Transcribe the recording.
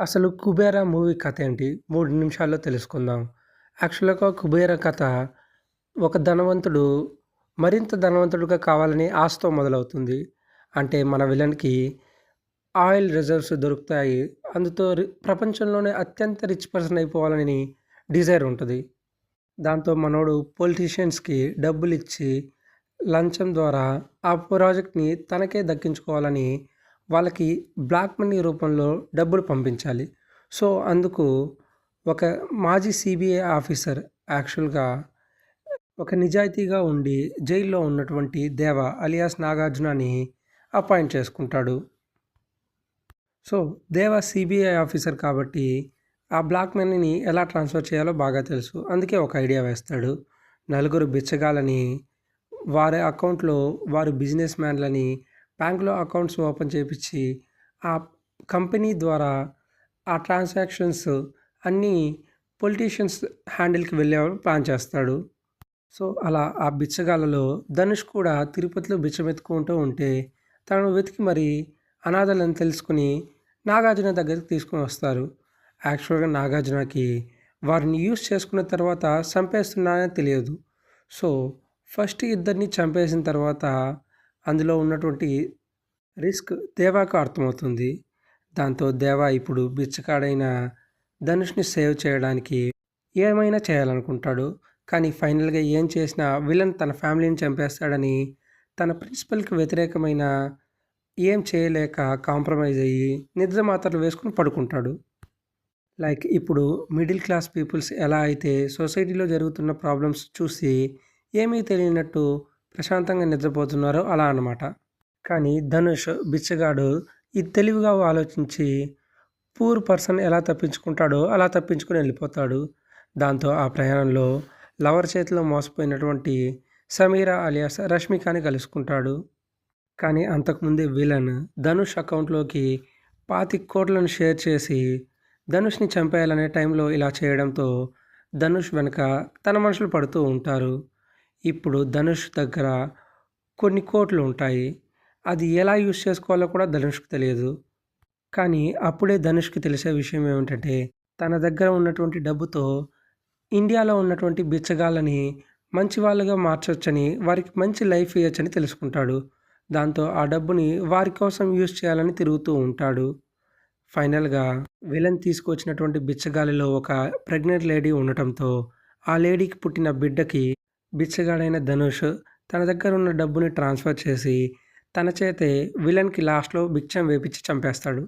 అసలు 'కుబేర' మూవీ కథ ఏంటి? మూడు నిమిషాల్లో తెలుసుకుందాం. యాక్చువల్‌గా 'కుబేర' కథ ఒక ధనవంతుడు మరింత ధనవంతుడుగా కావాలని ఆశతో మొదలవుతుంది. అంటే మన విలన్‌కి ఆయిల్ రిజర్వ్స్ దొరుకుతాయి. అందుతో రి ప్రపంచంలోనే అత్యంత రిచ్ పర్సన్ అయిపోవాలని డిజైర్ ఉంటుంది దాంతో మనోడు పొలిటీషియన్స్‌కి డబ్బులిచ్చి లంచం ద్వారా ఆ ప్రాజెక్ట్‌ని తనకే దక్కించుకోవాలని వాళ్ళకి బ్లాక్ మనీ రూపంలో డబ్బులు పంపించాలి. సో, అందుకు ఒక మాజీ సీబీఐ ఆఫీసర్ యాక్చువల్‌గా ఒక నిజాయితీగా ఉండి జైల్‌లో ఉన్నటువంటి దేవ అలియాస్ నాగార్జునని అపాయింట్ చేసుకుంటాడు. సో, దేవ సిబిఐ ఆఫీసర్ కాబట్టి ఆ బ్లాక్ మనీని ఎలా ట్రాన్స్‌ఫర్ చేయాలో బాగా తెలుసు. అందుకే ఒక ఐడియా వేస్తాడు. నలుగురు బిచ్చగాలని వారి అకౌంట్‌లో వారు బిజినెస్ మ్యాన్‌లని బ్యాంకులో అకౌంట్స్ ఓపెన్ చేయించి ఆ కంపెనీ ద్వారా ఆ ట్రాన్సాక్షన్స్ అన్నీ పొలిటీషియన్స్ హ్యాండిల్‌కి వెళ్ళే ప్లాన్ చేస్తాడు. సో, అలా ఆ బిచ్చగాళ్ళలో ధనుష్ కూడా తిరుపతిలో బిచ్చమెత్తుకుంటూ ఉంటే తనను వెతికి మరి అనాథలను తెలుసుకొని నాగార్జున దగ్గరికి తీసుకొని వస్తారు. యాక్చువల్‌గా నాగార్జునకి వారిని యూస్ చేసుకున్న తర్వాత చంపేస్తున్నారని తెలియదు. సో, ఫస్ట్ ఇద్దరిని చంపేసిన తర్వాత అందులో ఉన్నటువంటి రిస్క్ దేవాకు అర్థమవుతుంది. దాంతో దేవా ఇప్పుడు బిచ్చకాడైన ధనుష్‌ని సేవ్ చేయడానికి ఏమైనా చేయాలనుకుంటాడు. కానీ ఫైనల్‌గా ఏం చేసినా విలన్ తన ఫ్యామిలీని చంపేస్తాడని తన ప్రిన్సిపల్‌కి వ్యతిరేకమైన ఏం చేయలేక కాంప్రమైజ్ అయ్యి నిద్ర మాత్రలు వేసుకొని పడుకుంటాడు. లైక్ ఇప్పుడు మిడిల్ క్లాస్ పీపుల్స్ ఎలా అయితే సొసైటీలో జరుగుతున్న ప్రాబ్లమ్స్ చూసి ఏమీ తెలియనట్టు ప్రశాంతంగా నిద్రపోతున్నారో అలా అనమాట కానీ ధనుష్ బిచ్చగాడు ఇది తెలివిగా ఆలోచించి పూర్ పర్సన్ ఎలా తప్పించుకుంటాడో అలా తప్పించుకుని వెళ్ళిపోతాడు. దాంతో ఆ ప్రయాణంలో లవర్ చేతిలో మోసపోయినటువంటి సమీరా అలియాస్ రష్మికాని కలుసుకుంటాడు. కానీ అంతకుముందే విలన్ ధనుష్ అకౌంట్‌లోకి పాతి కోట్లను షేర్ చేసి ధనుష్‌ని చంపేయాలనే టైంలో ఇలా చేయడంతో ధనుష్ వెనుక తన మనుషులు పడుతూ ఉంటారు. ఇప్పుడు ధనుష్ దగ్గర కొన్ని కోట్లు ఉంటాయి. అది ఎలా యూజ్ చేసుకోవాలో కూడా ధనుష్‌కి తెలియదు. కానీ అప్పుడే ధనుష్‌కి తెలిసే విషయం ఏమిటంటే తన దగ్గర ఉన్నటువంటి డబ్బుతో ఇండియాలో ఉన్నటువంటి బిచ్చగాళ్ళని మంచి వాళ్ళుగా మార్చొచ్చని వారికి మంచి లైఫ్ ఇవ్వచ్చని తెలుసుకుంటాడు. దాంతో ఆ డబ్బుని వారి కోసం యూజ్ చేయాలని తిరుగుతూ ఉంటాడు. ఫైనల్‌గా విలన్ తీసుకొచ్చినటువంటి బిచ్చగాలిలో ఒక ప్రెగ్నెంట్ లేడీ ఉండటంతో ఆ లేడీకి పుట్టిన బిడ్డకి బిచ్చగాడైన ధనుష్ తన దగ్గర ఉన్న డబ్బుని ట్రాన్స్‌ఫర్ చేసి తన చేతే విలన్‌కి లాస్ట్‌లో బిక్షం వేపిచ్చి చంపేస్తాడు.